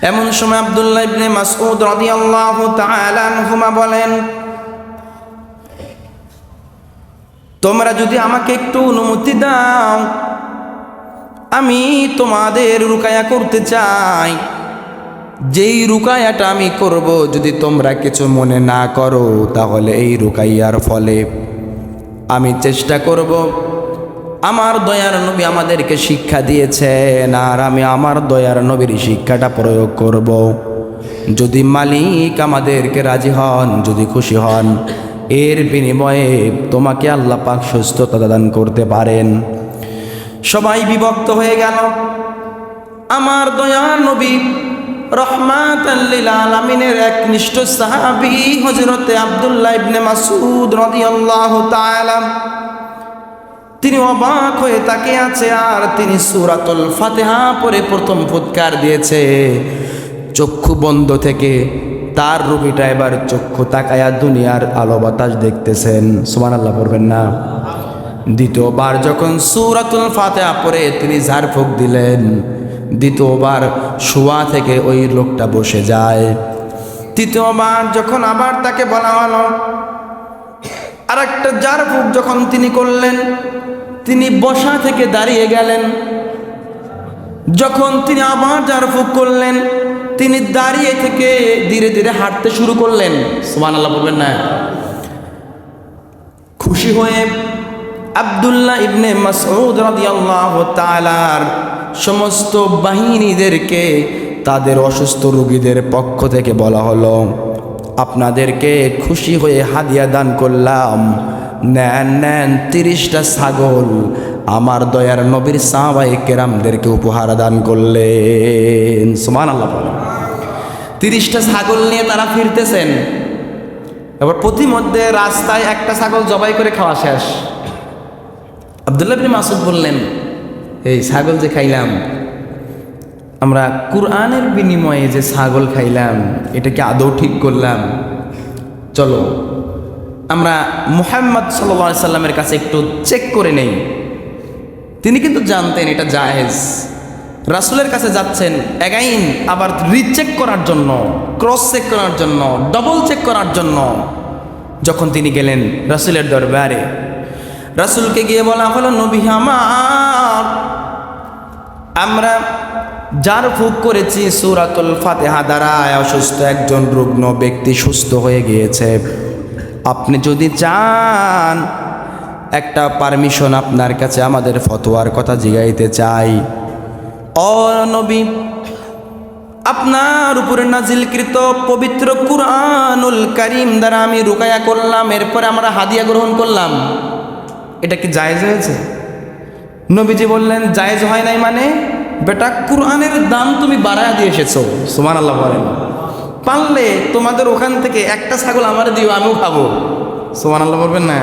এমন সময় আব্দুল্লাহ ইবনে মাসউদ রাদিয়াল্লাহু তাআলা আনহুমা বলেন, তোমরা যদি আমাকে একটু অনুমতি দাও, আমি তোমাদের রুকায়া করতে চাই। যেই রুকায়াটা আমি করব, যদি তোমরা কিছু মনে না করো, তাহলে এই রুকাইয়ার ফলে আমি চেষ্টা করব। আমার দয়ার নবী আমাদেরকে শিক্ষা দিয়েছেন, আর আমি আমার দয়ার নবীর শিক্ষাটা প্রয়োগ করব। যদি মালিক আমাদেরকে রাজি হন, যদি খুশি হন, এর বিনিময়ে তোমাকে আল্লাহ পাক সুস্থতা দান করতে পারেন। সবাই বিভক্ত হয়ে গেল। আমার দয়ার নবী রহমাত আলমিনের একনিষ্ঠ সাহাবি হজরতে আবদুল্লাহ ইবনে মাসুদ রাদিয়াল্লাহু তাআলা তিনি অবাক হয়ে তাকে আছে আর তিনি সুরাতুল ফাতেহা পরে প্রথম ফুৎকার দিয়েছে। চক্ষু বন্ধ থেকে তার রুগীটা এবার চক্ষু তাকায়া দুনিয়ার আলো বাতাস দেখতেছেন। সুমান আল্লাহ পড়বেন না। দ্বিতীয়বার যখন সুরাতুল ফাতেহা পরে তিনি ঝাড়ফুঁক দিলেন। দ্বিতীয়বার শোয়া থেকে ওই লোকটা বসে যায়। তৃতীয়বার যখন আবার তাকে বলা হলো আর একটা যখন তিনি করলেন তিনি বসা থেকে দাঁড়িয়ে গেলেন। যখন তিনি আবার ঝাড়ফুঁক করলেন, তিনি দাঁড়িয়ে থেকে ধীরে ধীরে হাঁটতে শুরু করলেন। সুমান আল্লাহ বলবেন না। খুশি হয়ে আবদুল্লাহ ইবনে মাসউদ রাদিয়াল্লাহু তাআলার সমস্ত বাহিনীদেরকে তাদের অসুস্থ রোগীদের পক্ষ থেকে বলা হলো। আপনাদেরকে খুশি হয়ে হাদিয়া দান করলাম। নেন নেন, তিরিশটা ছাগল। আমার দয়ার নবীর সাহাবাই কেরামদেরকে উপহার দান করলেন। সুমান আল্লাহ তিরিশটা ছাগল নিয়ে তারা ফিরতেছেন। এবার প্রতিমধ্যে রাস্তায় একটা ছাগল জবাই করে খাওয়া শেষ। আবদুল্লাহ মাসুদ বললেন, এই ছাগল যে খাইলাম আমরা কুরআনের বিনিময়ে যে ছাগল খাইলাম, এটাকে আদৌ ঠিক করলাম? চলো, আমরা মুহাম্মদ সাল্লা সাল্লামের কাছে একটু চেক করে নেই। তিনি কিন্তু জানতেন এটা জাহেজ রাসুলের কাছে যাচ্ছেন এগাইন আবার রিচেক করার জন্য ক্রস চেক করার জন্য ডবল চেক করার জন্য। যখন তিনি গেলেন রাসুলের দরবারে, রাসুলকে গিয়ে বলা হলো, নবী আমার, আমরা যার ফুক করেছি সুরাতুল ফাতেহা দ্বারা অসুস্থ একজন রুগ্ন ব্যক্তি সুস্থ হয়ে গিয়েছে। আপনি যদি চান, একটা পারমিশন আপনার কাছে আমাদের ফতোয়ার কথা জিগাইতে চাই। অ নবী, আপনার উপরে নাজিলকৃত পবিত্র কুরআনুল করিম দ্বারা আমি রুকায়া করলাম, এরপরে আমরা হাদিয়া গ্রহণ করলাম। এটা কি জায়েজ হয়েছে? নবীজি বললেন, জায়েজ হয় নাই মানে? বেটা কুরআনের দাম তুমি বাড়ায় দিয়ে এসেছ। সুমান আল্লাহ বলেন। পারলে তোমাদের ওখান থেকে একটা ছাগল আমার দিও আমিও খাব। সুমান আল্লাহ বলবেন না।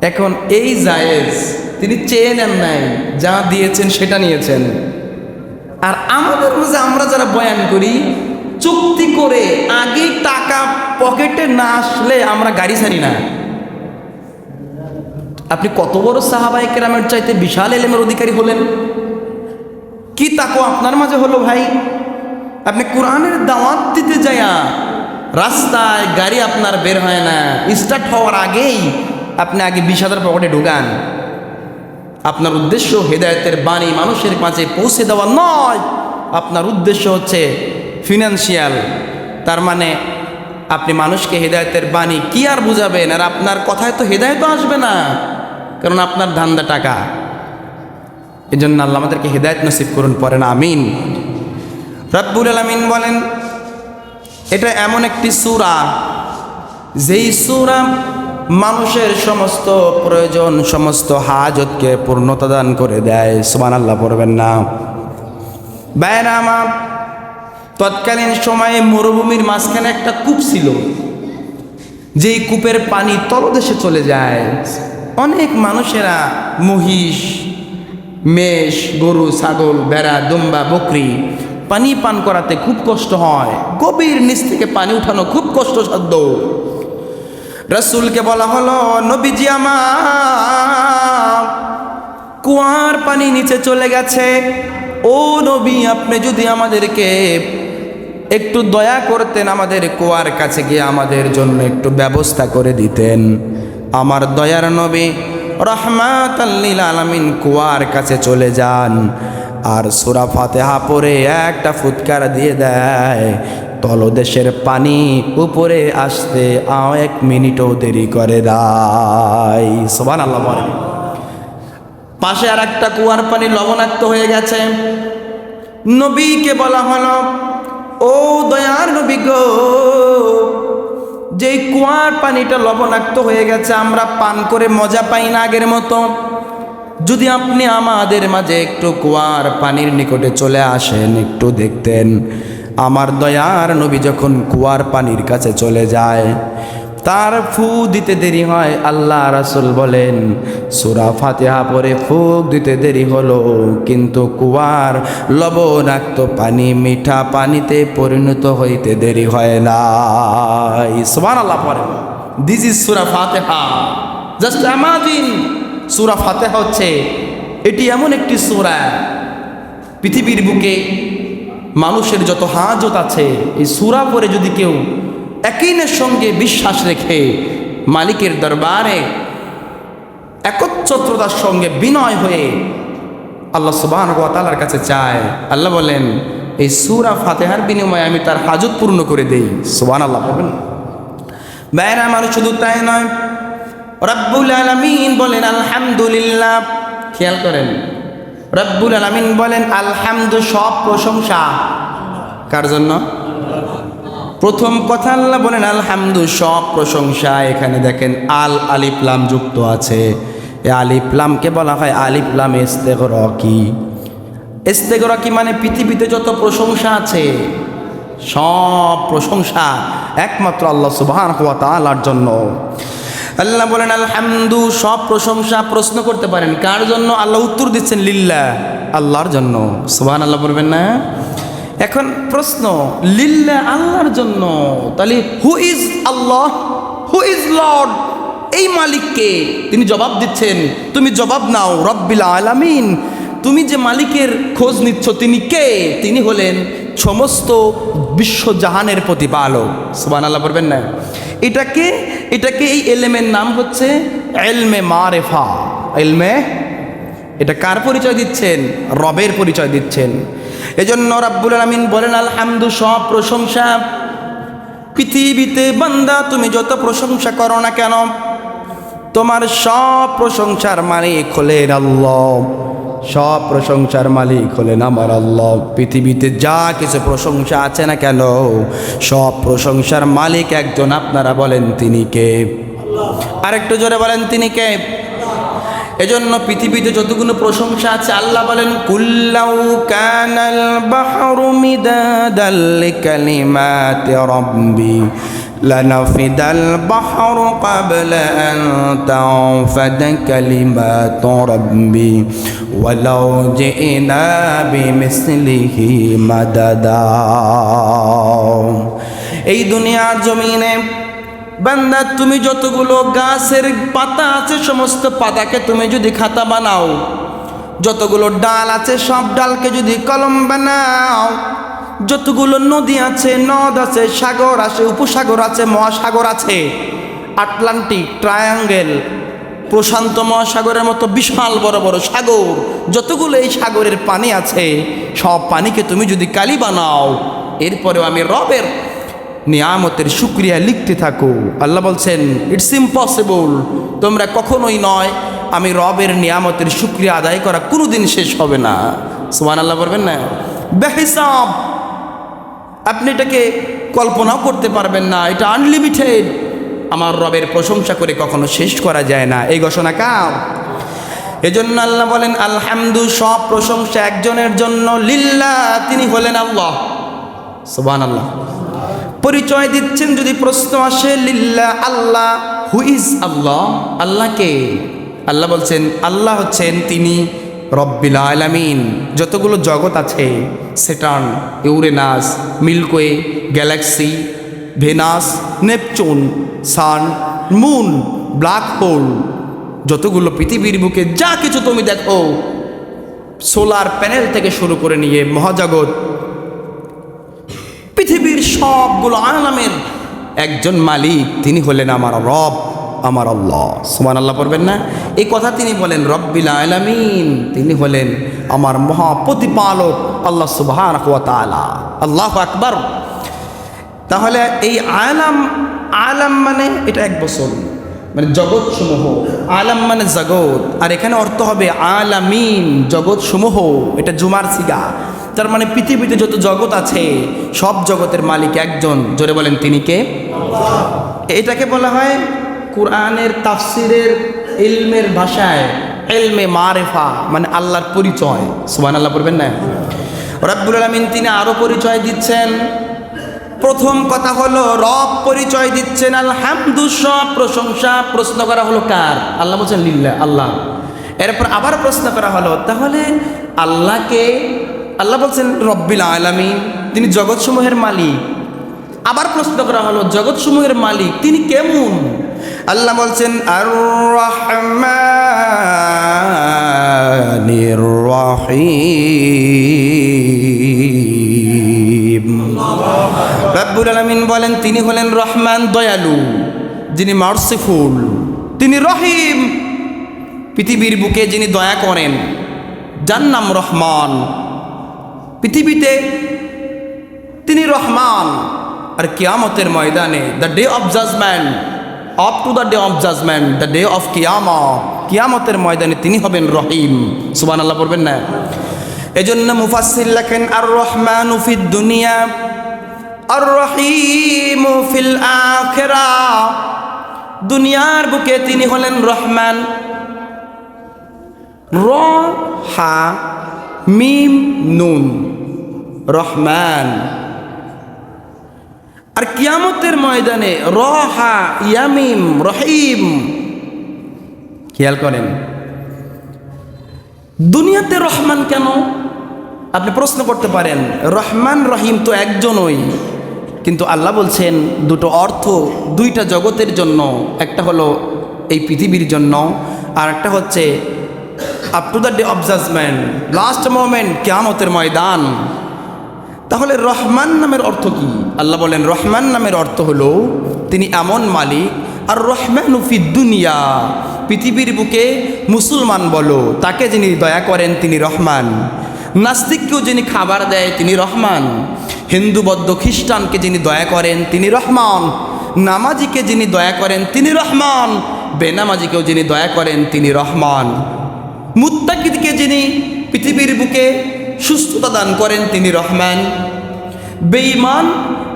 এখন এই জায়েজ তিনি চেয়ে নেন নাই যা দিয়েছেন সেটা নিয়েছেন। আর আমাদের মাঝে আমরা যারা বয়ান করি চুক্তি করে আগে টাকা পকেটে না আসলে আমরা গাড়ি ছাড়ি না। আপনি কত বড় সাহাবাই কেরামের চাইতে বিশাল এলেমের অধিকারী হলেন? কি তাকো আপনার মাঝে হলো ভাই? আপনি কোরআনের দাওয়াত দিতে যায়া রাস্তায় গাড়ি আপনার বের হয় না স্টার্ট হওয়ার আগেই আপনি আগে বিশ হাজার পকেটে ঢুকান। আপনার উদ্দেশ্য হেদায়তের বাণী মানুষের মাঝে পৌঁছে দেওয়া নয়। আপনার উদ্দেশ্য হচ্ছে ফিনান্সিয়াল তার মানে আপনি মানুষকে হেদায়তের বাণী কি আর বুঝাবেন? আর আপনার কথায় তো হেদায়ত আসবে না, কারণ আপনার ধান্দা টাকা। এই জন্য আল্লাহ আমাদেরকে হেদায়ত নসিব করুন পরেন আমিন। রব্বুল আলমিন বলেন, এটা এমন একটি সুরা, যেই সুরা মানুষের সমস্ত প্রয়োজন, সমস্ত হাজতকে পূর্ণতা দান করে দেয়। সুমান আল্লাহ পড়বেন না। আমার, তৎকালীন সময়ে মরুভূমির মাঝখানে একটা কূপ ছিল। যেই কূপের পানি তলদেশে চলে যায়। অনেক মানুষেরা মহিষ মেষ, গরু, ছাগল বেড়া দুম্বা, বকরি। পানি পান করাতে খুব কষ্ট হয়। গভীর নিচ থেকে পানি উঠানো খুব কষ্টসাধ্য। রসুলকে বলা হলো, নবীজি আমার, কুয়ার পানি নিচে চলে গেছে। ও নবী, আপনি যদি আমাদেরকে একটু দয়া করতেন, আমাদের কুয়ার কাছে গিয়ে আমাদের জন্য একটু ব্যবস্থা করে দিতেন। আমার দয়ার নবী রহমাত আলমিন কুয়ার কাছে চলে যান। আর সুরা ফাতেহা পরে একটা ফুৎকার দিয়ে দেয়, তলদেশের পানি উপরে আসতে আও এক মিনিটও দেরি করে দেয় সোবান আল্লাহ বলেন। পাশে আর একটা কুয়ার পানি লবণাক্ত হয়ে গেছে। নবীকে বলা হলো, ও দয়ার নবী গো যে কুয়ার পানিটা লবণাক্ত হয়ে গেছে, আমরা পান করে মজা পাই না আগের মতো। যদি আপনি আমাদের মাঝে একটু কুয়ার পানির নিকটে চলে আসেন, একটু দেখতেন। আমার দয়ার নবী যখন কুয়ার পানির কাছে চলে যায় তার ফু দিতে দেরি হয়, আল্লাহ রাসুল বলেন। সুরা ফাতেহা পরে ফুক দিতে দেরি হলো, কিন্তু কুয়ার লবণাক্ত পানি মিঠা পানিতে পরিণত হইতে দেরি হয় না। আল্লাহ পরে দিস ইজ সুরা ফাতেহা। জাস্ট ইমাজিন সুরা ফাতেহা হচ্ছে, এটি এমন একটি সুরা। পৃথিবীর বুকে মানুষের যত হাজত আছে, এই সুরা পরে যদি কেউ একইনের সঙ্গে বিশ্বাস রেখে মালিকের দরবারে একচ্ছত্রতার সঙ্গে বিনয় হয়ে আল্লাহ সুবাহ তালার কাছে চায়। আল্লাহ বলেন, এই সুরা ফাতেহার বিনিময়ে আমি তার হাজত পূর্ণ করে দেই। সুবান আল্লাহ বলবেন বাইরা মানুষ শুধু তাই নয়, রব্বুল আলমিন বলেন, আলহামদুলিল্লাহ। খেয়াল করেন, রব্বুল আলমিন বলেন, আলহামদু সব প্রশংসা। কার জন্য? প্রথম কথা আল্লাহ বলেন, আলহামদু, সব প্রশংসা এখানে দেখেন, আল আলিফলাম যুক্ত আছে। এ আলিফলামকে বলা হয় আলিফলাম ইস্তেগর কি ইস্তেগর কি মানে পৃথিবীতে যত প্রশংসা আছে, সব প্রশংসা একমাত্র আল্লাহ হওয়া তালার জন্য। আল্লাহ বলেন, আলহামদু, সব প্রশংসা প্রশ্ন করতে পারেন। কার জন্য? আল্লাহ উত্তর দিচ্ছেন লিল্লা আল্লাহর জন্য। সুবহান আল্লাহ বলবেন না? এখন প্রশ্ন, লিল্লা আল্লাহর জন্য, তাহলে who is Allah who is lord এই মালিককে তিনি জবাব দিচ্ছেন, তুমি জবাব নাও, রব্বিল আলামিন। তুমি যে মালিকের খোঁজ নিচ্ছ, তিনি কে? তিনি হলেন সমস্ত বিশ্বজাহানের প্রতিপালক। সুবান আল্লাহ বলবেন না? এটাকে এটাকে এই এলেমের নাম হচ্ছে এলমে মারেফা। এলমে, এটা কার পরিচয় দিচ্ছেন? রবের পরিচয় দিচ্ছেন। এজন্য রাব্বুল আলামিন বলেন, আলহামদু, সব প্রশংসা। পৃথিবীতে বান্দা, তুমি যত প্রশংসা করো না কেন, তোমার সব প্রশংসার মালিক হলেন আল্লাহ। সব প্রশংসার মালিক হলেন আমার আল্লাহ। পৃথিবীতে যা কিছু প্রশংসা আছে না কেন, সব প্রশংসার মালিক একজন আপনারা বলেন তিনি কে? আরেকটু জোরে বলেন, তিনি কে? এজন্য পৃথিবীতে যতগুলো প্রশংসা আছে আল্লাহ বলেন কুল্লাউ কানাল বাহরু মিদাদাল লিকালিমাতি রাব্বি لنفد البحر قبل أن تنفد كلمات ربي ولو جئنا بمثله مددا এই দুনিয়ার জমিনে বান্দা, তুমি যতগুলো গাছের পাতা আছে, সমস্ত পাতাকে তুমি যদি খাতা বানাও, যতগুলো ডাল আছে, সব ডালকে যদি কলম বানাও, যতগুলো নদী আছে, নদ আছে, সাগর আছে, উপসাগর আছে, মহাসাগর আছে, আটলান্টিক ট্রায়াঙ্গেল, প্রশান্ত মহাসাগরের মতো বিশাল বড় বড় সাগর, যতগুলো এই সাগরের পানি আছে, সব পানিকে তুমি যদি কালি বানাও, এরপরেও আমি রবের নিয়ামতের শুক্রিয়া লিখতে থাকো। আল্লাহ বলছেন ইটস ইম্পসিবল তোমরা কখনোই নয়, আমি রবের নিয়ামতের শুক্রিয়া আদায় করা কোনোদিন শেষ হবে না। সুমান আল্লাহ বলবেন না? বেহিসাব। আপনি এটাকে কল্পনাও করতে পারবেন না, এটা আনলিমিটেড আমার রবের প্রশংসা করে কখনো শেষ করা যায় না। এই ঘোষণা কার? এজন্য আল্লাহ বলেন, আলহামদু, সব প্রশংসা একজনের জন্য। লিল্লা তিনি হলেন আল্লাহ। সুবান আল্লাহ পরিচয় দিচ্ছেন, যদি প্রশ্ন আসে, লিল্লা আল্লাহ হু ইজ আল্লাহ? আল্লাহকে। আল্লাহ বলছেন, আল্লাহ হচ্ছেন তিনি রব্বিল আলামিন। যতগুলো জগৎ আছে Saturn Uranus milky way galaxy, Venus, Neptune, sun, moon, black hole, যতগুলো পৃথিবীর বুকে, যা কিছু তুমি দেখো, সোলার প্যানেল থেকে শুরু করে নিয়ে মহাজগৎ পৃথিবীর সবগুলো আলামের একজন মালিক, তিনি হলেন আমার রব, আমার আল্লাহ। সুমান আল্লাহ পড়বেন না? এই কথা তিনি বলেন, রব্বিল আলামিন তিনি হলেন আমার মহা প্রতিপালক আল্লাহ সুবহান আল্লাহ আকবার। তাহলে এই আলাম আলাম মানে এটা এক বছর। মানে জগৎ সমূহ আলাম মানে জগৎ। আর এখানে অর্থ হবে আলামিন জগৎ সমূহ এটা জুমার সিগা। তার মানে পৃথিবীতে যত জগৎ আছে, সব জগতের মালিক একজন। জোরে বলেন তিনি কে? এটাকে বলা হয় কোরআনের তাফসিরের ইলমের ভাষায় এলমে মারেফা মানে আল্লাহর পরিচয়। সুবান আল্লাহ পড়বেন না? রব্বুল আলমিন তিনি আরও পরিচয় দিচ্ছেন। প্রথম কথা হলো, রব পরিচয় দিচ্ছেন, আলহামদু সব প্রশংসা। প্রশ্ন করা হলো কার? আল্লাহ বলছেন লিল্লা আল্লাহ। এরপর আবার প্রশ্ন করা হলো, তাহলে আল্লাহকে আল্লাহ বলছেন, রব্বিল আলামিন, তিনি জগৎসমূহের মালিক। আবার প্রশ্ন করা হলো, জগৎসমূহের মালিক, তিনি কেমন? আল্লাহ বলছেন আর রহমানির রহিম। রব্বুল আলমিন বলেন, তিনি হলেন রহমান দয়ালু, যিনি মার্সিফুল, তিনি রহিম। পৃথিবীর বুকে যিনি দয়া করেন, যার নাম রহমান। পৃথিবীতে তিনি রহমান আর কিয়ামতের ময়দানে the day of judgement up to the day of judgement the day of কিয়ামা, কিয়ামতের ময়দানে তিনি হবেন রহিম। সুবান আল্লাহ পড়বেন না? এজন্য মুফাসির লেখেন আর রহমান উফিদ দুনিয়া আর রহিম ফিল আখেরা। দুনিয়ার বুকে তিনি হলেন রহমান। র, হা মিম নুন, রহমান। আর কিয়ামতের ময়দানে র হা ইয়ামিম, রহিম। খেয়াল করেন। দুনিয়াতে রহমান কেন? আপনি প্রশ্ন করতে পারেন, রহমান, রহিম তো একজনই। কিন্তু আল্লাহ বলছেন, দুটো অর্থ দুইটা জগতের জন্য, একটা হলো এই পৃথিবীর জন্য, আর একটা হচ্ছে up to the day of judgement last moment কেয়ামতের ময়দান। তাহলে রহমান নামের অর্থ কি? আল্লাহ বলেন, রহমান নামের অর্থ হলো, তিনি এমন মালিক, আর রহমান দুনিয়া, পৃথিবীর বুকে মুসলমান বলো, তাকে যিনি দয়া করেন তিনি রহমান। নাস্তিককেও যিনি খাবার দেয় তিনি রহমান। হিন্দু, বৌদ্ধ, খ্রিস্টানকে যিনি দয়া করেন তিনি রহমান। নামাজিকে যিনি দয়া করেন তিনি রহমান। বেনামাজিকেও যিনি দয়া করেন তিনি রহমান। মুত্তাকিদকে যিনি পৃথিবীর বুকে সুস্থতা দান করেন, তিনি রহমান। বেঈমান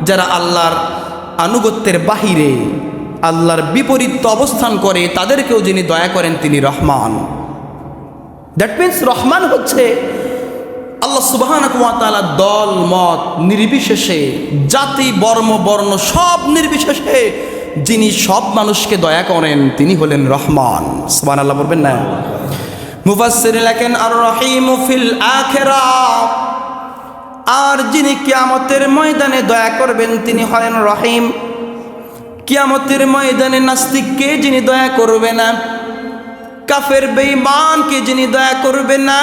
যারা আল্লাহর আনুগত্যের বাহিরে আল্লাহর বিপরীত অবস্থান করে, তাদেরকেও যিনি দয়া করেন, তিনি রহমান। দ্যাট মিন্স রহমান হচ্ছে আল্লাহ সুবাহান দল, মত, নির্বিশেষে, জাতি, বর্ম, বর্ণ, সব নির্বিশেষে যিনি সব মানুষকে দয়া করেন, তিনি হলেন রহমান। সুবান আল্লাহ বলবেন না? মুফাসসির লেখেন আর রহিম ফিল আখেরা। আর যিনি কিয়ামতের ময়দানে দয়া করবেন, তিনি হলেন রহিম। কিয়ামতের ময়দানে নাস্তিককে যিনি দয়া করবে না, কাফের বেঈমানকে যিনি দয়া করবে না,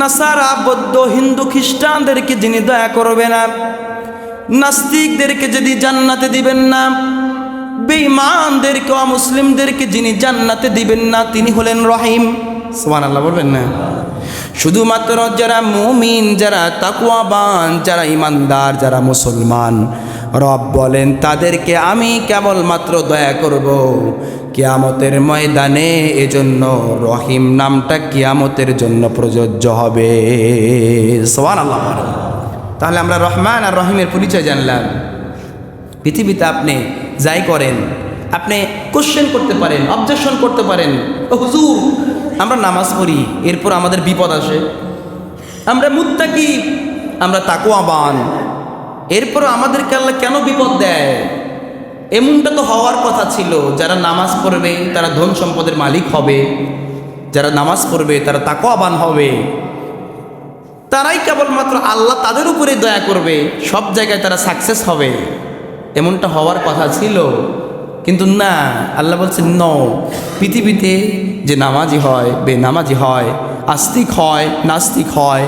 নাসারা, বৌদ্ধ, হিন্দু, খ্রিস্টানদেরকে যিনি দয়া করবে না, নাস্তিকদেরকে যদি জান্নাতে দিবেন না বেঈমানদেরকে, অমুসলিমদেরকে যিনি জান্নাতে দিবেন না, তিনি হলেন রহিম। সোমান আল্লাহ বলবেন না? শুধুমাত্র যারা মুমিন, যারা তাকুয়াবান যারা ইমানদার যারা মুসলমান, রব বলেন, তাদেরকে আমি কেবলমাত্র দয়া করব কিয়ামতের ময়দানে। এজন্য রহিম নামটা কিয়ামতের জন্য প্রযোজ্য হবে। সোয়ান আল্লাহ। তাহলে আমরা রহমান আর রহিমের পরিচয় জানলাম। পৃথিবীতে আপনি যাই করেন, আপনি কোশ্চেন করতে পারেন অবজেকশন করতে পারেন। হুজুর, আমরা নামাজ পড়ি, এরপর আমাদের বিপদ আসে। আমরা মুত্তাকি, আমরা তাকুয়াবান এরপর আমাদেরকে আল্লাহ কেন বিপদ দেয়? এমনটা তো হওয়ার কথা ছিল, যারা নামাজ পড়বে, তারা ধন সম্পদের মালিক হবে। যারা নামাজ পড়বে, তারা তাকুয়াবান হবে। তারাই কেবলমাত্র আল্লাহ তাদের উপরে দয়া করবে, সব জায়গায় তারা সাকসেস হবে। এমনটা হওয়ার কথা ছিল। কিন্তু না, আল্লাহ বলছেন ন পৃথিবীতে যে নামাজি হয় বে বেনামাজি হয়, আস্তিক হয়, নাস্তিক হয়,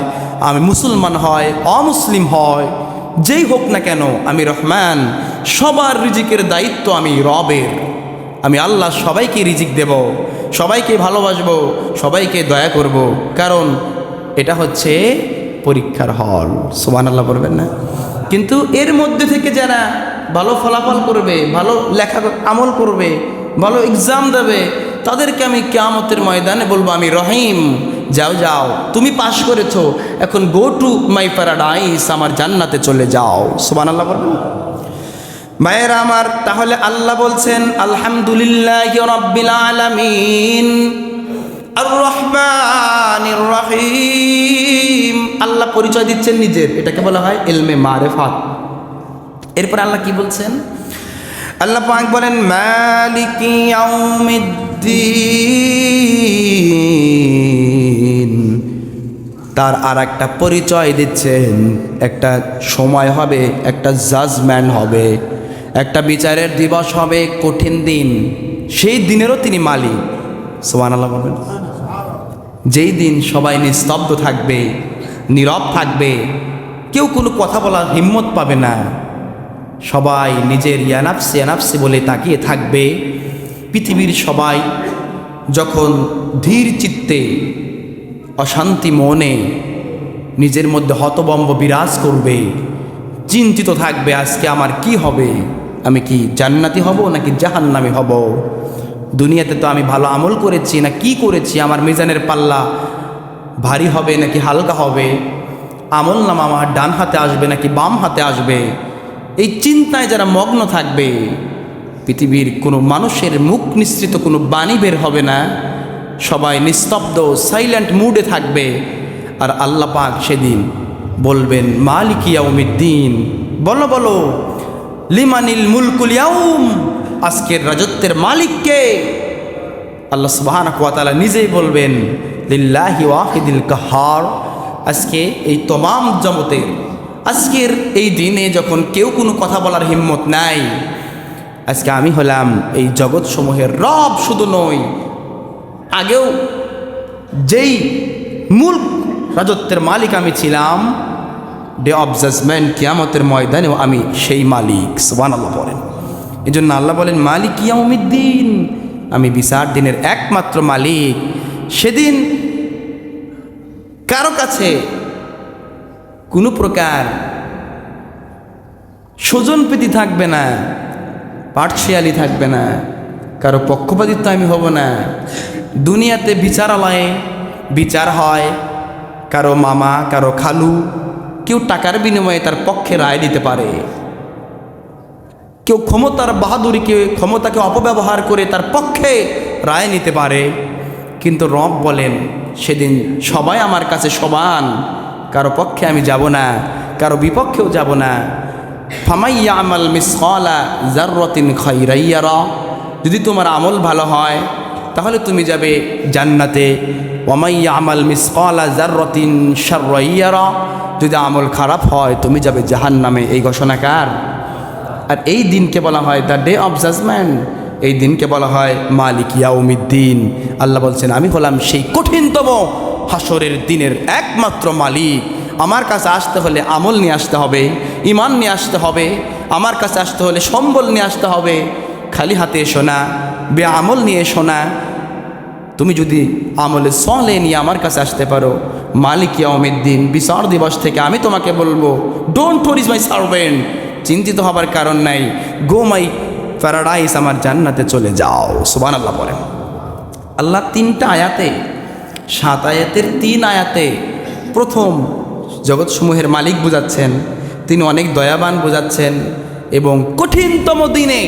আমি মুসলমান হয়, অমুসলিম হয়, যেই হোক না কেন, আমি রহমান, সবার রিজিকের দায়িত্ব আমি রবের। আমি আল্লাহ সবাইকে রিজিক দেব, সবাইকে ভালোবাসবো, সবাইকে দয়া করব। কারণ এটা হচ্ছে পরীক্ষার হল। সুবান আল্লাহ বলবেন না? কিন্তু এর মধ্যে থেকে যারা ভালো ফলাফল করবে, ভালো লেখা আমল করবে, ভালো এক্সাম দেবে, তাদেরকে আমি কেয়ামতের ময়দানে বলব, আমি রহিম, যাও যাও। তুমি পাশ করেছ, এখন গো টু মাই প্যারাডাইস আমার জান্নাতে চলে যাও। সুবান আল্লাহ বলবেন ভাইয়েরা আমার, তাহলে আল্লাহ বলছেন, আলহামদুলিল্লাহ রব্বিল আলামিন আর রহমান রহিম। আল্লাহ পরিচয় দিচ্ছেন নিজের, এটাকে বলা হয় এলমে মারেফাত। এরপর আল্লাহ কি বলছেন? আল্লাহ পাক বলেন, মালিকি তার আর একটা পরিচয় দিচ্ছেন, একটা সময় হবে, একটা জাজমেন্ট হবে, একটা বিচারের দিবস হবে, কঠিন দিন। সেই দিনেরও তিনি মালিক। সোমান আল্লাহ বলবেন। যেই দিন সবাই নিস্তব্ধ থাকবে নীরব থাকবে, কেউ কোনো কথা বলার হিম্মত পাবে না। সবাই নিজের ইয়ানাফসি ইয়ানাফসি বলে তাকিয়ে থাকবে। পৃথিবীর সবাই যখন ধীর চিত্তে অশান্তি মনে নিজের মধ্যে হতবম্ব বিরাজ করবে, চিন্তিত থাকবে, আজকে আমার কি হবে? আমি কি জান্নাতি হব নাকি জাহান্নামি হব? দুনিয়াতে তো আমি ভালো আমল করেছি না কি করেছি? আমার মিজানের পাল্লা ভারী হবে নাকি হালকা হবে? আমল নাম আমার ডান হাতে আসবে নাকি বাম হাতে আসবে? এই চিন্তায় যারা মগ্ন থাকবে, পৃথিবীর কোনো মানুষের মুখ নিঃসৃত কোনো বাণী বের হবে না। সবাই নিস্তব্ধ সাইলেন্ট মুডে থাকবে। আর আল্লাহ পাক সেদিন বলবেন, মালিক ইয়াউমিদ্দিন। বলো বলো, লিমানিল মুলকুল ইয়াউম? আজকের রাজত্বের মালিককে আল্লাহ তাআলা নিজেই বলবেন লিল্লাহি ওয়াহিদিল কাহার। আজকে এই তমাম জগতে, আজকের এই দিনে যখন কেউ কোনো কথা বলার হিম্মত নাই, আজকে আমি হলাম এই জগৎসমূহের রব শুধু নই, আগেও যেই মূল রাজত্বের মালিক আমি ছিলাম ডে অফ জাজমেন্ট কিয়ামতের ময়দানেও আমি সেই মালিক সুবান আল্লাহ বলেন। এই জন্য আল্লাহ বলেন, মালিক ইয়াউমিদ্দিন, আমি বিচার দিনের একমাত্র মালিক। সেদিন কারও কাছে কোনো প্রকার স্বজনপ্রীতি থাকবে না পার্সিয়ালি থাকবে না, কারও পক্ষপাতিত্ব আমি হব না। দুনিয়াতে বিচারালয়ে বিচার হয়, কারও মামা, কারও খালু, কেউ টাকার বিনিময়ে তার পক্ষে রায় দিতে পারে। কেউ ক্ষমতার বাহাদুরিকে, ক্ষমতাকে অপব্যবহার করে তার পক্ষে রায় নিতে পারে। কিন্তু রব বলেন, সেদিন সবাই আমার কাছে সমান। কারও পক্ষে আমি যাব না, কারও বিপক্ষেও যাব না। ফামাইয়া আমাল মিসলা জাররতিন খৈরাইয়ারা যদি তোমার আমল ভালো হয়, তাহলে তুমি যাবে জান্নাতে। ওমাইয়া আমাল মিসকলা জাররতিন শাররাইয়ারা যদি আমল খারাপ হয়, তুমি যাবে জাহান নামে এই ঘোষণাকার আর এই দিনকে বলা হয় দ্য ডে অফ জাজমেন্ট এই দিনকে বলা হয় মালিক ইয়াউমিদ্দিন। আল্লাহ বলছেন, আমি হলাম সেই কঠিনতম হাসরের দিনের একমাত্র মালিক। আমার কাছে আসতে হলে আমল নিয়ে আসতে হবে ইমান নিয়ে আসতে হবে, আমার কাছে আসতে হলে সম্বল নিয়ে আসতে হবে। খালি হাতে এসো না বে আমল নিয়ে এসো না। তুমি যদি আমলে সলে নিয়ে আমার কাছে আসতে পারো, মালিক ইয়াউমিদ্দিন, বিচার দিবস থেকে আমি তোমাকে বলব ডোন্ট ওয়ারিজ মাই সার্ভেন্ট চিন্তিত হবার কারণ নাই। গো মাই প্যারাডাইস আমার জান্নাতে চলে যাও। সুবান আল্লাহ বলেন। আল্লাহ তিনটা আয়াতে, সাত আয়াতের তিন আয়াতে প্রথম জগৎসমূহের মালিক বোঝাচ্ছেন, তিনি অনেক দয়াবান বোঝাচ্ছেন এবং কঠিনতম দিনে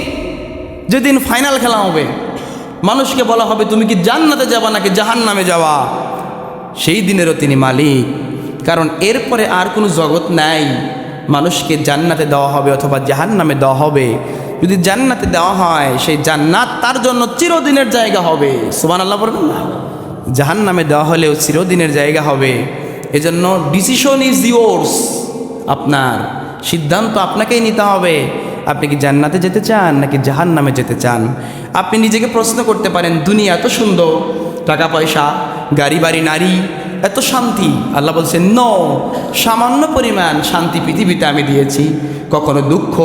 যেদিন ফাইনাল খেলা হবে, মানুষকে বলা হবে, তুমি কি জান্নাতে যাবা নাকি জাহান নামে যাওয়া সেই দিনেরও তিনি মালিক। কারণ এরপরে আর কোনো জগৎ নাই। মানুষকে জান্নাতে দেওয়া হবে অথবা জাহান নামে দেওয়া হবে। যদি জান্নাতে দেওয়া হয়, সেই জান্নাত তার জন্য চিরদিনের জায়গা হবে। সুবান আল্লাহ বলবেন না? জাহান নামে দেওয়া হলেও চিরদিনের জায়গা হবে। এজন্য ডিসিশন ইজ ইয়োর্স আপনার সিদ্ধান্ত আপনাকেই নিতে হবে। আপনি কি জান্নাতে যেতে চান, নাকি জাহান নামে যেতে চান? আপনি নিজেকে প্রশ্ন করতে পারেন, দুনিয়া এত সুন্দর টাকা পয়সা গাড়ি বাড়ি নারী এত শান্তি। আল্লাহ বলছেন ন সামান্য পরিমাণ শান্তি পৃথিবীতে আমি দিয়েছি। কখনো দুঃখ,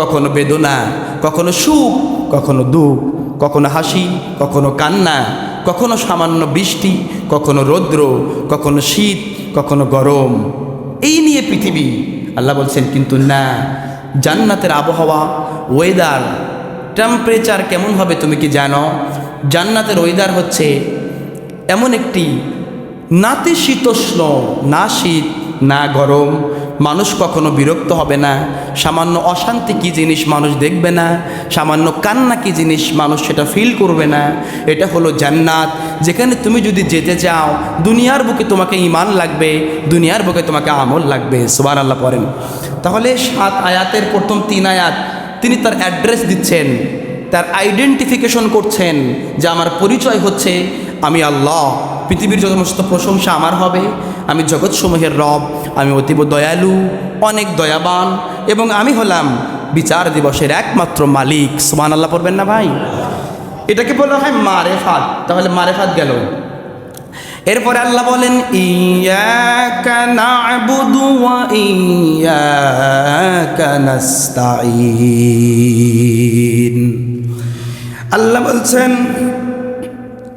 কখনো বেদনা, কখনো সুখ, কখনো দুঃখ, কখনো হাসি, কখনো কান্না, কখনো সামান্য বৃষ্টি, কখনো রৌদ্র, কখনো শীত, কখনো গরম। এই নিয়ে পৃথিবী। আল্লাহ বলছেন, কিন্তু না, জান্নাতের আবহাওয়া ওয়েদার টেম্পারেচার কেমন হবে তুমি কি জানো? জান্নাতের ওয়েদার হচ্ছে এমন একটি নাতে শীতোষ্ণ, না শীত, না গরম। মানুষ কখনো বিরক্ত হবে না। সামান্য অশান্তি কি জিনিস মানুষ দেখবে না? সামান্য কান্না কি জিনিস মানুষ সেটা ফিল করবে না? এটা হলো জান্নাত। যেখানে তুমি যদি যেতে চাও, দুনিয়ার বুকে তোমাকে ইমান লাগবে, দুনিয়ার বুকে তোমাকে আমল লাগবে। সুবার আল্লাহ পড়েন। তাহলে সাত আয়াতের প্রথম তিন আয়াত, তিনি তার অ্যাড্রেস দিচ্ছেন, তার আইডেন্টিফিকেশন করছেন যে আমার পরিচয় হচ্ছে আমি আল্লাহ। পৃথিবীর সমস্ত প্রশংসা আমার হবে, আমি জগৎসমূহের রব, আমি অতীব দয়ালু, অনেক দয়াবান, এবং আমি হলাম বিচার দিবসের একমাত্র মালিক। সুমান আল্লাহ পড়বেন না ভাই? এটাকে বলা হয় মারে মারেফাত। তাহলে মারে মারেফাত গেল। এরপরে আল্লাহ বলেন আল্লাহ বলছেন,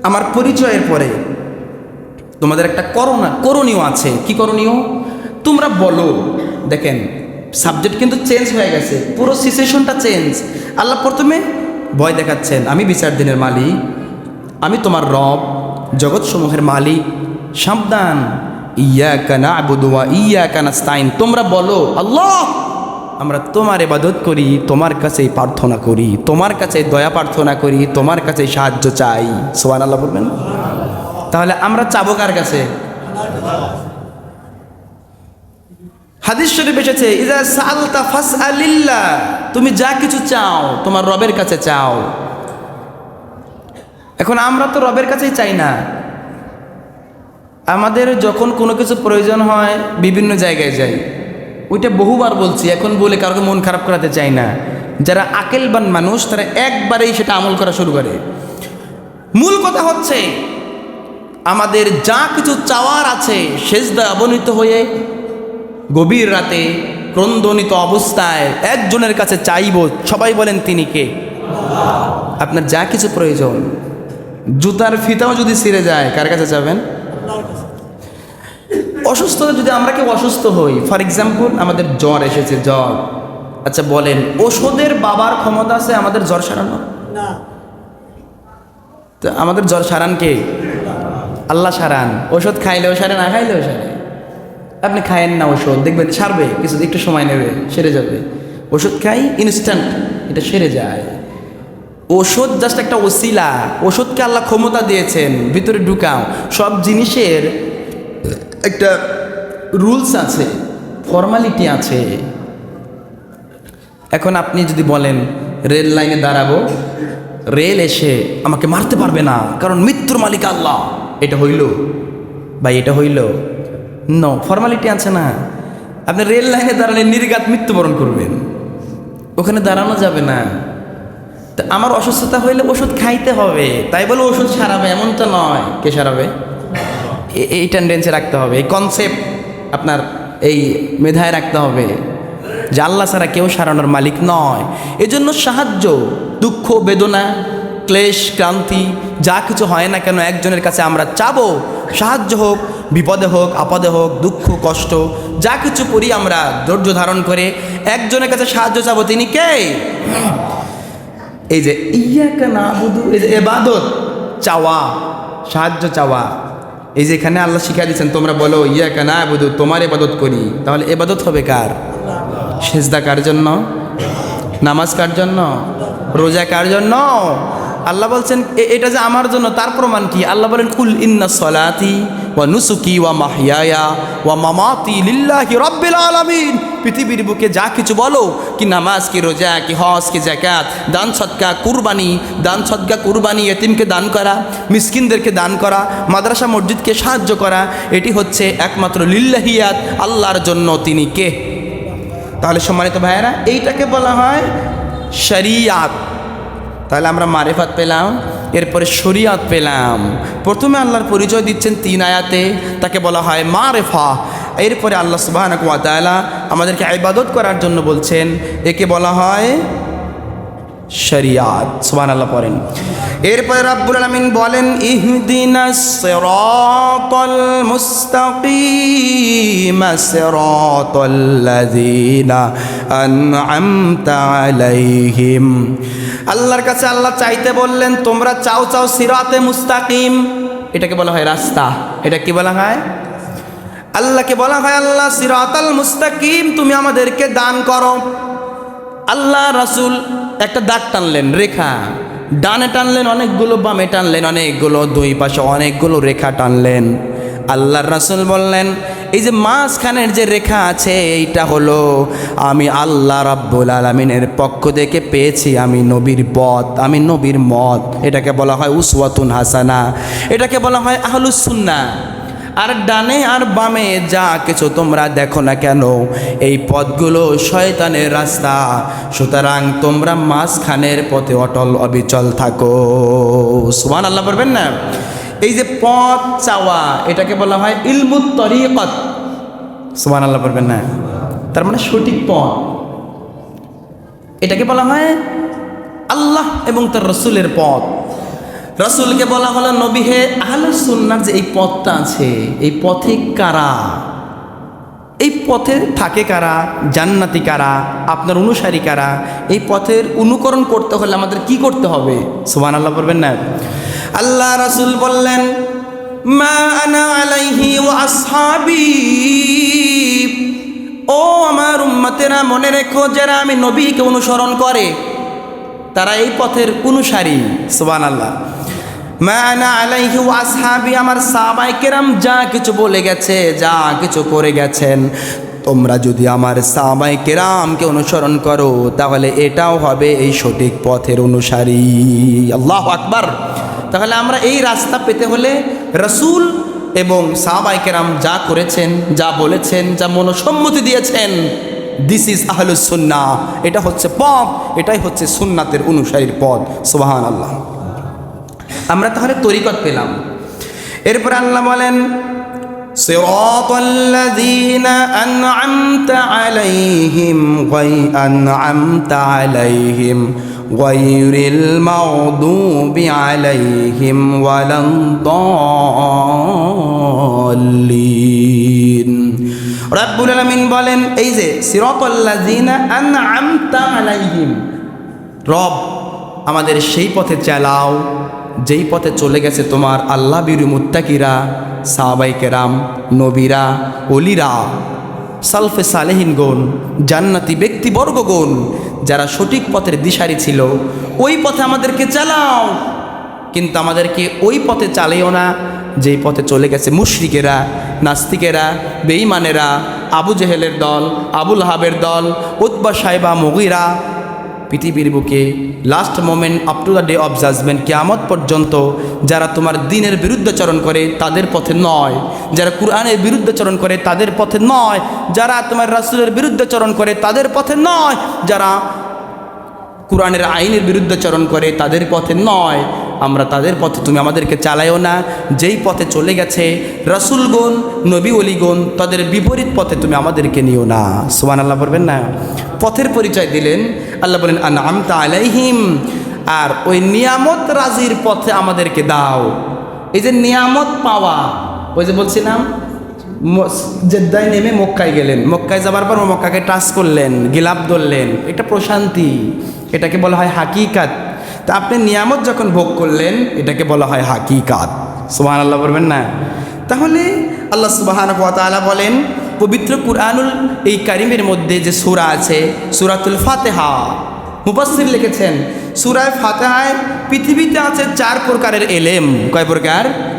আমার পরিচয়ের পরে তোমাদের একটা করোনা, করণীয় আছে। কি করণীয়? তোমরা বলো। দেখেন সাবজেক্ট কিন্তু চেঞ্জ হয়ে গেছে। পুরো সিচুয়েশনটা চেঞ্জ আল্লাহ প্রথমে ভয় দেখাচ্ছেন, আমি বিচার দিনের মালিক, আমি তোমার রব, জগৎসমূহের মালিক, সাবধান। ইয়া কানা আবুদুয়া ইয়া কানা স্তাইন তোমরা বলো, আল্লাহ, আমরা তোমার এবাদত করি, তোমার কাছেই প্রার্থনা করি, তোমার কাছে দয়া প্রার্থনা করি, তোমার কাছে সাহায্য চাই। সোয়ান আল্লাহ বলবেন। তাহলে আমরা চাবো কার কাছে? হাদিস শরীফ এসেছে ইজা সালতা ফাস আলিল্লা তুমি যা কিছু চাও, তোমার রবের কাছে চাও। এখন আমরা তো রবের কাছেই চাই না। আমাদের যখন কোনো কিছু প্রয়োজন হয়, বিভিন্ন জায়গায় যাই, ওইটা বহুবার বলছি, এখন বলে কারোকে মন খারাপ করাতে চাই না। যারা আকেলবান মানুষ, তারা একবারেই সেটা আমল করা শুরু করে। মূল কথা হচ্ছে আমাদের যা কিছু চাওয়ার আছে সেজদা অবনীত হয়ে গভীর রাতে ক্রন্দনিত অবস্থায় একজনের কাছে চাইব সবাই বলেন তিনি কে? আপনার যা কিছু প্রয়োজন। জুতার ফিতাও যদি ছিঁড়ে যায় কার কাছে যাবেন? অসুস্থতা যদি আমরা কেউ অসুস্থ হই ফর এক্সাম্পল আমাদের জ্বর এসেছে জ্বর। আচ্ছা বলেন ওষুধের বাবার ক্ষমতা আছে আমাদের জ্বর সারানো না। আমাদের জ্বর সারান কে? আল্লাহ সারান, ওষুধ খাইলেও সারে, না খাইলেও সারে। আপনি খায়েন না ওষুধ, দেখবেন সারবে, কিছু একটু সময় নেবে, সেরে যাবে। ওষুধ খাই ইনস্ট্যান্ট এটা সেরে যায়। ওষুধ জাস্ট একটা ওসিলা, ওষুধকে আল্লাহ ক্ষমতা দিয়েছেন, ভিতরে ঢুকাও। সব জিনিসের একটা রুলস আছে ফর্মালিটি আছে। এখন আপনি যদি বলেন, রেল লাইনে দাঁড়াবো, রেল এসে আমাকে মারতে পারবে না, কারণ মৃত্যুর মালিক আল্লাহ। এটা হইল? ভাই, এটা হইল? ন ফর্মালিটি আছে না। আপনি রেল লাইনে দাঁড়ালে নির্গাত মৃত্যুবরণ করবেন। ওখানে দাঁড়ানো যাবে না। তা আমার অসুস্থতা হইলে ওষুধ খাইতে হবে। তাই বলে ওষুধ সারাবে, এমনটা নয়। কে সারাবে? এই টেন্ডেন্সি রাখতে হবে। এই কনসেপ্ট আপনার এই মেধায় রাখতে হবে। যে আল্লাহ ছাড়া কেউ সারানোর মালিক নয়। এজন্য সাহায্য, দুঃখ, বেদনা ক্লেশ ক্রান্তি যা কিছু হয় না কেন একজনের কাছে আমরা চাবো। সাহায্য হোক, বিপদে হোক, আপদে হোক, দুঃখ, কষ্ট, যা কিছু করি আমরা ধৈর্য ধারণ করে একজনের কাছে সাহায্য চাবো। তিনি কে? এই যে ইয়াকা না বুধু এই যে এবাদত চাওয়া, সাহায্য চাওয়া। এই যে এখানে আল্লাহ শিখা দিচ্ছেন তোমরা বলো, ইয়াকা না বুধু তোমার এবাদত করি। তাহলে এবাদত হবে কার? সেজদা কার জন্য? নামাজ কার জন্য? রোজা কার জন্য? আল্লাহ বলছেন, "এ- এটা যে আমার জন্য, তার প্রমাণ কি? আল্লাহ বলেন, কুল ইন্না সলাতি ওয়া নুসুকি ওয়া মাহিয়ায়া ওয়া মামাতি লিল্লাহি রাব্বিল আলামিন। পৃথিবীর বুকে যা কিছু বলো, কি নামাজ, কি রোজা, কি হজ, কি জাকাত দান সৎকা কুরবানি, দান সৎকা কুরবানি এতিমকে দান করা, মিসকিনদেরকে দান করা, মাদ্রাসা, মসজিদকে সাহায্য করা, এটি হচ্ছে একমাত্র লিল্লাহিয়াত, আল্লাহর জন্য তিনি কে? তাহলে সম্মানিত ভাইয়েরা, এইটাকে বলা হয় শরিয়াত। তাহলে আমরা মারেফাত পেলাম, এরপরে শরিয়াত পেলাম। প্রথমে আল্লাহর পরিচয় দিচ্ছেন তিন আয়াতে, তাকে বলা হয় মারেফা। এরপরে আল্লাহ সুবাহ আমাদেরকে ইবাদত করার জন্য বলছেন, একে বলা হয় শরিয়াত। সুবহান আল্লাহ পড়েন। এরপরে রাব্বুল আলামিন বলেন, ইহদিনাস সিরাতাল আলাইহিম। আল্লাহর কাছে আল্লাহ চাইতে বললেন, তোমরা চাও চাও সিরাতে মুস্তাকিম। এটাকে বলা হয় রাস্তা। এটা কি বলা হয়? আল্লাহকে বলা হয়, আল্লাহ, সিরাতাল মুস্তাকিম, তুমি আমাদেরকে দান করো। আল্লাহ, রাসুল একটা দাগ টানলেন, রেখা। ডানে টানলেন, অনেকগুলো বামে টানলেন, অনেকগুলো দুই পাশে অনেকগুলো রেখা টানলেন। আল্লাহর রাসুল বললেন, এই যে মাঝখানের যে রেখা আছে, এইটা হলো আমি আল্লাহ রাব্বুল আলমিনের পক্ষ থেকে পেয়েছি আমি নবীর পথ, আমি নবীর মত। এটাকে বলা হয় উসওয়াতুন হাসানা। এটাকে বলা হয় আহলুসুন্না আর ডানে আর বামে যা কিছু তোমরা দেখো না কেন, এই পথগুলো শয়তানের রাস্তা। সুতরাং তোমরা মাঝখানের পথে অটল অবিচল থাকো। সুমান আল্লাহ বলবেন না? এই যে পথ চাওয়া, এটাকে বলা হয় ইলমুত তরিকত। সুমান আল্লাহ বলবেন না? তার মানে সঠিক পথ। এটাকে বলা হয় আল্লাহ এবং তার রসুলের পথ। রসুলকে বলা হলো নবী হে আহলে সুন্নার যে এই পথটা আছে, এই পথে কারা? এই পথে থাকে কারা? জান্নাতি কারা? আপনার অনুসারী কারা? এই পথের অনুকরণ করতে হলে আমাদের কি করতে হবে? সুবান আল্লাহ বলবেন না? আল্লাহ রাসুল বললেন, মা আনা আলাইহি ওয়া আসহাবি। ও আমার উম্মতেরা, মনে রেখো যারা আমি নবীকে অনুসরণ করে, তারা এই পথের অনুসারী। সুবান আল্লাহ মানা আলাইহি ও আসহাবি, আমার সাহাবাই কেরাম যা কিছু বলে গেছে, যা কিছু করে গেছেন। তোমরা যদি আমার সাহাবাই কেরামকে অনুসরণ করো, তাহলে এটাও হবে এই সঠিক পথের অনুসারী। আল্লাহ আকবার। তাহলে আমরা এই রাস্তা পেতে হলে রসুল এবং সাহাবাই কেরাম যা করেছেন যা বলেছেন যা মনোসম্মতি দিয়েছেন দিস ইজ আহলুসুন্না এটা হচ্ছে পথ এটাই হচ্ছে সুন্নাতের অনুসারীর পথ সুবাহান আল্লাহ আমরা তাহলে তরিকত পেলাম এরপর আল্লাহ বলেন صراط الذين أنعمت عليهم غي أنعمت عليهم غير المغضوب عليهم ولا الضالين রব্বুল আলামিন বলেন এই যে সিরাতাল্লাযিনা আনআমতা আলাইহিম রব আমাদের সেই পথে চালাও যেই পথে চলে গেছে তোমার আল্লাহ বিরু মুত্তাকিরা সাহাবাই কেরাম নবীরা অলিরা সালফে সালেহিন গুণ জান্নাতি ব্যক্তিবর্গগণ যারা সঠিক পথের দিশারি ছিল, ওই পথে আমাদেরকে চালাও। কিন্তু আমাদেরকে ওই পথে চালিও না, যেই পথে চলে গেছে মুশরিকেরা, নাস্তিকেরা, বেঈমানেরা, আবু জেহেলের দল, আবুল হাবের দল উৎবা সাহেবা মগিরা পৃথিবীর বুকে last moment up to the day of judgement কেয়ামত পর্যন্ত যারা তোমার দিনের বিরুদ্ধাচরণ করে, তাদের পথে নয়। যারা কোরআনের বিরুদ্ধাচরণ করে, তাদের পথে নয়। যারা তোমার রাসুলের বিরুদ্ধাচরণ করে, তাদের পথে নয়। যারা কোরআনের আইনের বিরুদ্ধাচরণ করে তাদের পথে নয়। আমরা তাদের পথে, তুমি আমাদেরকে চালাইও না। যেই পথে চলে গেছে রসুলগুন নবী অলিগুন তাদের বিপরীত পথে তুমি আমাদেরকে নিও না। সুমান আল্লাহ বলবেন না? পথের পরিচয় দিলেন। আল্লাহ বলেন আন আমতা আলাইহিম। আর ওই নিয়ামত রাজির পথে আমাদেরকে দাও। এই যে নিয়ামত পাওয়া, ওই যে বলছিলাম জেদ্দায় নেমে মক্কায় গেলেন। মক্কায় যাবার পর মক্কাকে টাচ করলেন, গিলাপ ধরলেন। এটা প্রশান্তি। এটাকে বলা হয় হাকিকাত। তা আপনি নিয়ামত যখন ভোগ করলেন, এটাকে বলা হয় হাকিকাত। সুবাহান আল্লাহ বলবেন না? তাহলে আল্লাহ সুবাহান তাআলা বলেন, পবিত্র কুরআনুল এই কারিমের মধ্যে যে সুরা আছে, সূরাতুল ফাতেহা মুবাসসির লিখেছেন, সুরায় ফাতেহায় পৃথিবীতে আছে চার প্রকারের এলেম। কয় প্রকার?